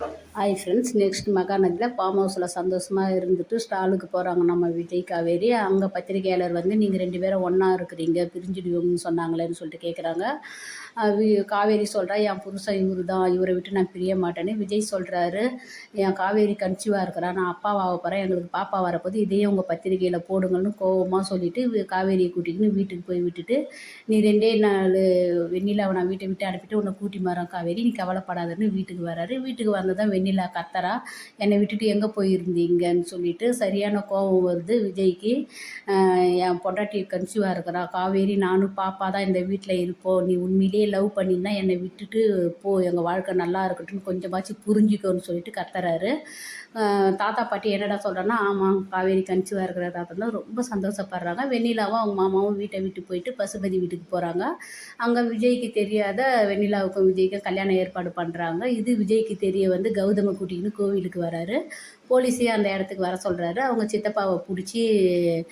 Thank you. Hi friends next மகாநதியில் farm ஹவுஸில் சந்தோஷமாக இருந்துட்டு ஸ்டாலுக்கு போகிறாங்க நம்ம விஜய் காவேரி. அங்கே பத்திரிகையாளர் வந்து நீங்கள் ரெண்டு பேரும் ஒன்றா இருக்கிறீங்க பிரிஞ்சிடுவோம்னு சொன்னாங்களேன்னு சொல்லிட்டு கேட்குறாங்க காவேரி சொல்கிறா என் புருஷன் இவரு தான் இவரை விட்டு நான் பிரிய மாட்டேன்னு. விஜய் சொல்கிறாரு என் காவேரி கன்சீவாக இருக்கிறா நான் அப்பாவாக போகிறேன் எங்களுக்கு பாப்பா வரப்போது இதையே உங்கள் பத்திரிகையில் போடுங்கன்னு கோபமாக சொல்லிவிட்டு காவேரியை கூட்டிக்கின்னு வீட்டுக்கு போய் விட்டுட்டு நீ ரெண்டே நாள் வெண்ணிலாவை நான் வீட்டை விட்டு அனுப்பிட்டு உன்னை கூட்டி மாறேன் காவேரி நீ கவலைப்படாதன்னு வீட்டுக்கு வராரு. வீட்டுக்கு வந்ததும் வெண்ணிலா கத்தரா என்னை விட்டுட்டு எங்கே போயிருந்தீங்கன்னு சொல்லிட்டு சரியான கோபம் வருது விஜய்க்கு. என் பொண்டாட்டி கன்சீவாக இருக்கிறா. காவேரி நானும் பாப்பா தான் இந்த வீட்டில் இருப்போம். நீ உண்மையிலேயே லவ் பண்ணினா என்னை விட்டுட்டு போ. எங்கள் வாழ்க்கை நல்லா இருக்கட்டும் கொஞ்சமாச்சும் புரிஞ்சுக்கோன்னு சொல்லிட்டு கத்துறாரு. தாத்தா பாட்டி என்னடா சொல்கிறேன்னா ஆமாம் காவேரி கன்சீவாக இருக்கிற தாத்தா தான் ரொம்ப சந்தோஷப்படுறாங்க. வெண்ணிலாவும் அவங்க மாமாவும் வீட்டை விட்டு போயிட்டு பசுபதி வீட்டுக்கு போகிறாங்க அங்கே விஜய்க்கு தெரியாத வெண்ணிலாவுக்கும் விஜய்க்கும் கல்யாணம் ஏற்பாடு பண்ணுறாங்க இது விஜய்க்கு தெரிய வந்து கௌதம் கூட்டின்னு கோவிலுக்கு வராரு. போலீஸே அந்த இடத்துக்கு வர சொல்கிறாரு அவங்க சித்தப்பாவை பிடிச்சி